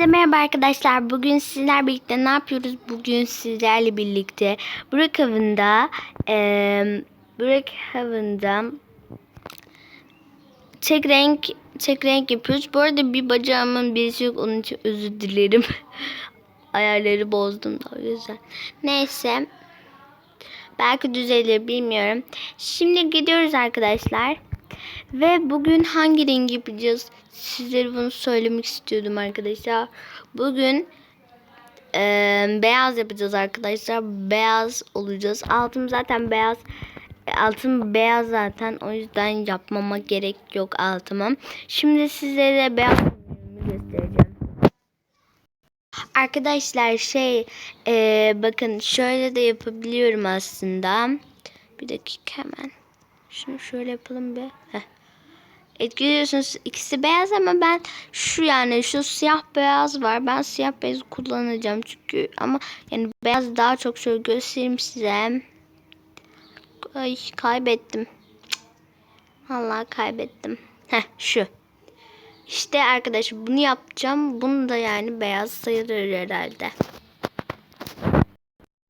Herkese Merhaba arkadaşlar. Bugün sizler birlikte ne yapıyoruz? Bugün sizlerle birlikte Brookhaven'da eee Brookhaven'da tek renk tek renk yapıyoruz. Bu arada bir bacağımın birisi yok. Onun için özür dilerim. Ayarları bozdum da o yüzden. Neyse. Belki düzelir bilmiyorum. Şimdi gidiyoruz arkadaşlar. Ve bugün hangi rengi yapacağız? Sizlere bunu söylemek istiyordum arkadaşlar. Bugün eee, beyaz yapacağız arkadaşlar. Beyaz olacağız. Altım zaten beyaz. Altım beyaz zaten. O yüzden yapmama gerek yok altıma. Şimdi sizlere beyaz göstereceğim. Arkadaşlar şey eee, bakın şöyle de yapabiliyorum aslında. Bir dakika hemen. Şunu şöyle yapalım bir. Heh. Evet görüyorsunuz ikisi beyaz ama ben şu yani şu siyah beyaz var. Ben siyah beyaz kullanacağım çünkü ama yani beyaz daha çok şöyle göstereyim size. Ay kaybettim. Cık. Vallahi kaybettim. Heh şu. İşte arkadaşlar bunu yapacağım. Bunu da yani beyaz sayılır herhalde.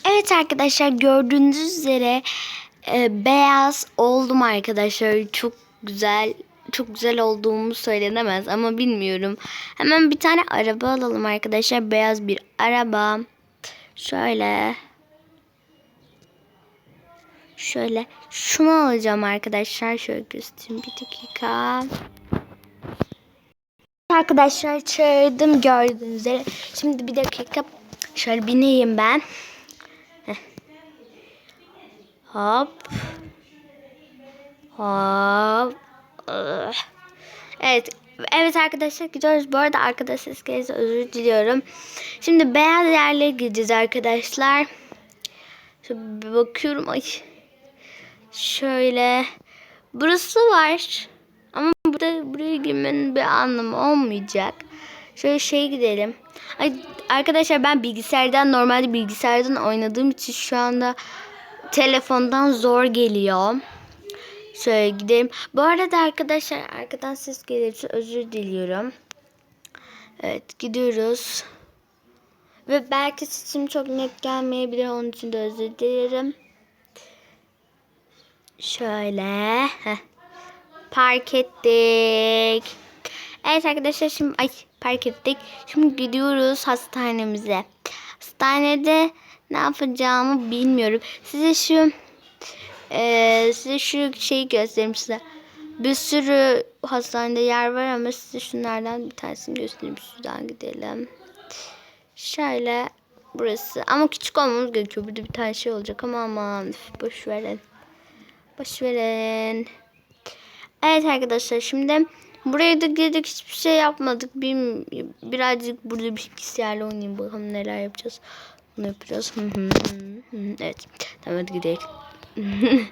Evet arkadaşlar gördüğünüz üzere e, beyaz oldum arkadaşlar. Çok güzel çok güzel olduğumu söylenemez ama bilmiyorum. Hemen bir tane araba alalım arkadaşlar. Beyaz bir araba. Şöyle. Şöyle. Şunu alacağım arkadaşlar. Şöyle göstereyim bir dakika. Arkadaşlar çağırdım gördüğünüz üzere. Şimdi bir dakika. Şöyle bineyim ben. Heh. Hop. Hop. Evet. Evet arkadaşlar gidiyoruz. Bu arada arkada ses gelirse özür diliyorum. Şimdi beyaz yerlere gideceğiz arkadaşlar. Şöyle bir bakıyorum. Ay. Şöyle. Burası var. Ama burada buraya girmenin bir anlamı olmayacak. Şöyle şey gidelim. Ay, arkadaşlar ben bilgisayardan normalde bilgisayardan oynadığım için şu anda telefondan zor geliyor. Şöyle gidelim. Bu arada arkadaşlar arkadan ses gelirse özür diliyorum. Evet gidiyoruz. Ve belki sesim çok net gelmeyebilir. Onun için de özür dilerim. Şöyle. Heh. Park ettik. Evet arkadaşlar şimdi ay park ettik. Şimdi gidiyoruz hastanemize. Hastanede ne yapacağımı bilmiyorum. Size şu ee, size şu şeyi göstereyim size. Bir sürü hastanede yer var ama size şunlardan bir tanesini göstereyim. Şuradan gidelim. Şöyle burası. Ama küçük olmamız gerekiyor. Burada bir tane şey olacak ama aman boş verin. Boş verin. Evet arkadaşlar şimdi buraya da girdik hiçbir şey yapmadık. Bir, birazcık burada bilgisayarla oynayayım bakalım neler yapacağız. Bunu yapacağız. evet. Tamam hadi gidelim.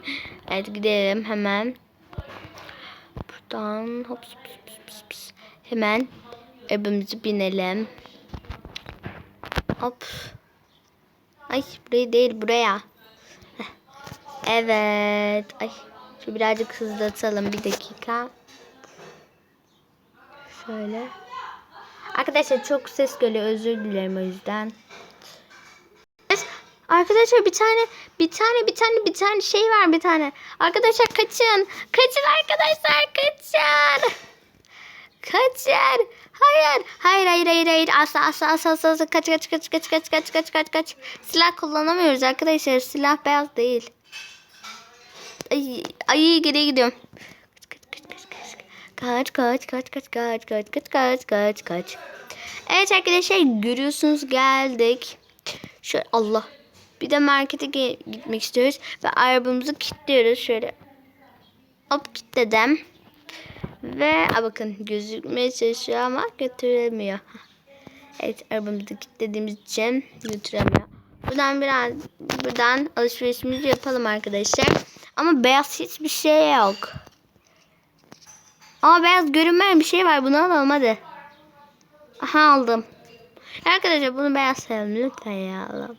evet gidelim hemen. Buradan hop pıs pıs pıs. Hemen arabamızı binelim. Hop. Ay burayı değil buraya. Evet. Ay şu birazcık hızlatalım bir dakika. Şöyle. Arkadaşlar çok ses geliyor özür dilerim o yüzden. Arkadaşlar bir tane bir tane bir tane bir tane şey var bir tane. Arkadaşlar kaçın. Kaçın arkadaşlar kaçın. Kaçın. Hayır. Hayır hayır hayır hayır. Asla asla asla asla, asla. kaç kaç kaç kaç kaç kaç kaç kaç kaç. Silah kullanamıyoruz arkadaşlar. Silah beyaz değil. Ay ay geriye gidiyorum. Kaç kaç kaç kaç kaç kaç kaç kaç kaç kaç. Evet arkadaşlar görüyorsunuz geldik. Şöyle Allah bir de markete gitmek istiyoruz. Ve arabamızı kilitliyoruz. Şöyle hop kilitledim. Ve a bakın gözükmeye çalışıyor ama götüremiyor. Evet arabamızı kilitlediğimiz için götüremiyor. Buradan biraz buradan alışverişimizi yapalım arkadaşlar. Ama beyaz hiçbir şey yok. Ama beyaz görünmeyen bir şey var. Bunu alalım hadi. Aha aldım. Arkadaşlar bunu beyaz sayalım lütfen ya alalım.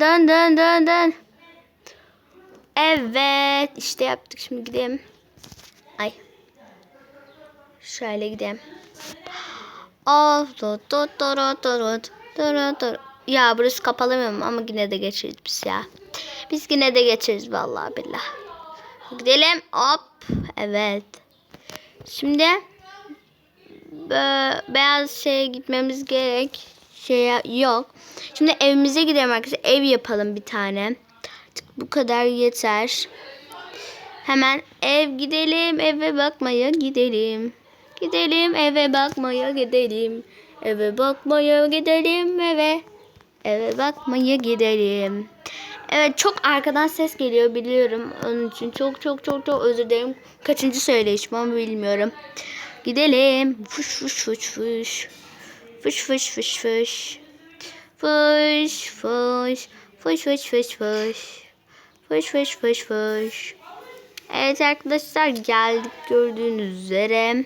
Dön dön dön dön. Evet işte yaptık şimdi gidelim. Ay. Şöyle gidelim. Ya burası kapalamıyorum ama yine de geçeriz biz ya. Biz yine de geçeriz vallahi billah. Gidelim. Hop. Evet. Şimdi beyaz şeye gitmemiz gerek. Şey yok. Şimdi evimize gidelim arkadaşlar. Ev yapalım bir tane. Artık bu kadar yeter. Hemen ev gidelim. Eve bakmaya gidelim. Gidelim eve bakmaya gidelim. Eve bakmaya gidelim eve. Eve bakmaya gidelim. Evet çok arkadan ses geliyor biliyorum. Onun için çok çok çok çok özür dilerim. Kaçıncı söyleyişim ama bilmiyorum. Gidelim. Fış fış fış fış. Fış fış fış fış. Fış fış. Fış fış fış fış. Fış fış fış fış. Evet arkadaşlar geldik gördüğünüz üzere.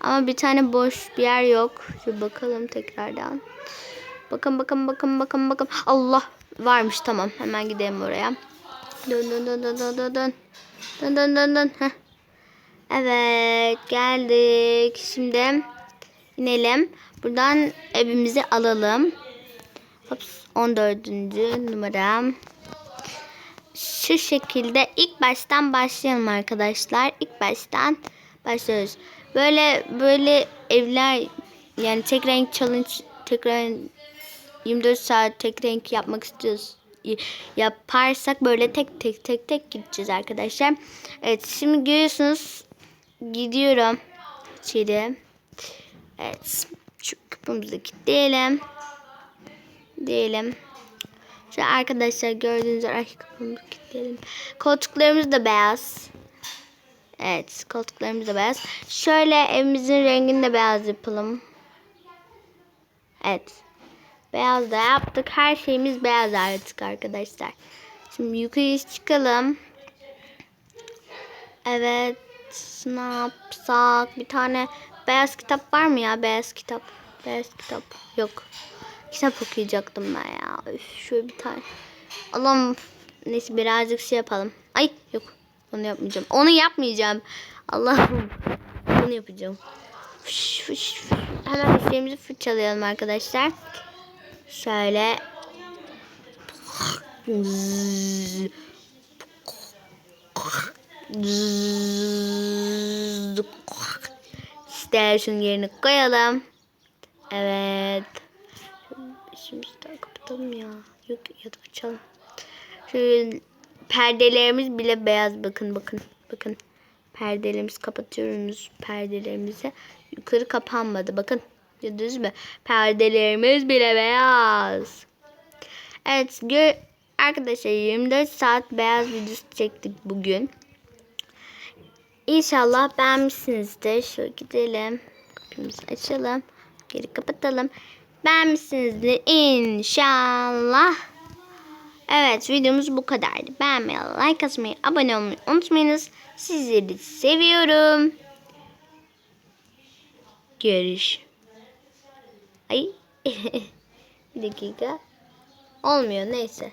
Ama bir tane boş bir yer yok. Şöyle bakalım tekrardan. Bakın bakın bakın bakın bakın. Allah varmış tamam. Hemen gidelim oraya. Dön dön dön dön dön dön dön. Dön dön dön dön. Heh. Evet geldik. Şimdi inelim. Buradan evimizi alalım. Hops, 14. numaram. Şu şekilde ilk baştan başlayalım arkadaşlar. İlk baştan başlıyoruz. Böyle böyle evler yani tek renk challenge tek renk 24 saat tek renk yapmak istiyoruz. Yaparsak böyle tek tek tek tek gideceğiz arkadaşlar. Evet şimdi görüyorsunuz gidiyorum içeri. Evet şu kapımızı kilitleyelim. Diyelim. Şu arkadaşlar gördüğünüz üzere kapımızı kilitleyelim. Koltuklarımız da beyaz. Evet koltuklarımız da beyaz. Şöyle evimizin rengini de beyaz yapalım. Evet. Beyaz da yaptık. Her şeyimiz beyaz artık arkadaşlar. Şimdi yukarı çıkalım. Evet. Ne yapsak? Bir tane beyaz kitap var mı ya? Beyaz kitap. Beyaz kitap. Yok. Kitap okuyacaktım ben ya. Üf, şöyle bir tane. Allah'ım. Neyse birazcık şey yapalım. Ay yok. Onu yapmayacağım. Onu yapmayacağım. Allah'ım. Bunu yapacağım. Fış, fış, fış. Hemen üstlerimizi fırçalayalım arkadaşlar. Şöyle. İşte şunun yerine koyalım. Evet. Şimdi daha kapatalım ya. Yok ya da açalım. Şöyle perdelerimiz bile beyaz bakın bakın bakın. Perdelerimizi kapatıyoruz perdelerimizi. Yukarı kapanmadı bakın. Gördünüz mü? Perdelerimiz bile beyaz. Evet arkadaşlar 24 saat beyaz videosu çektik bugün. İnşallah beğenmişsinizdir. Şöyle gidelim. Kapımızı açalım. Geri kapatalım. Beğenmişsinizdir inşallah. Evet videomuz bu kadardı. Beğenmeyi, like atmayı, abone olmayı unutmayınız. Sizleri seviyorum. Görüş. Ay. bir dakika. Olmuyor neyse.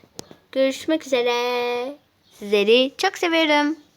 Görüşmek üzere. Sizleri çok seviyorum.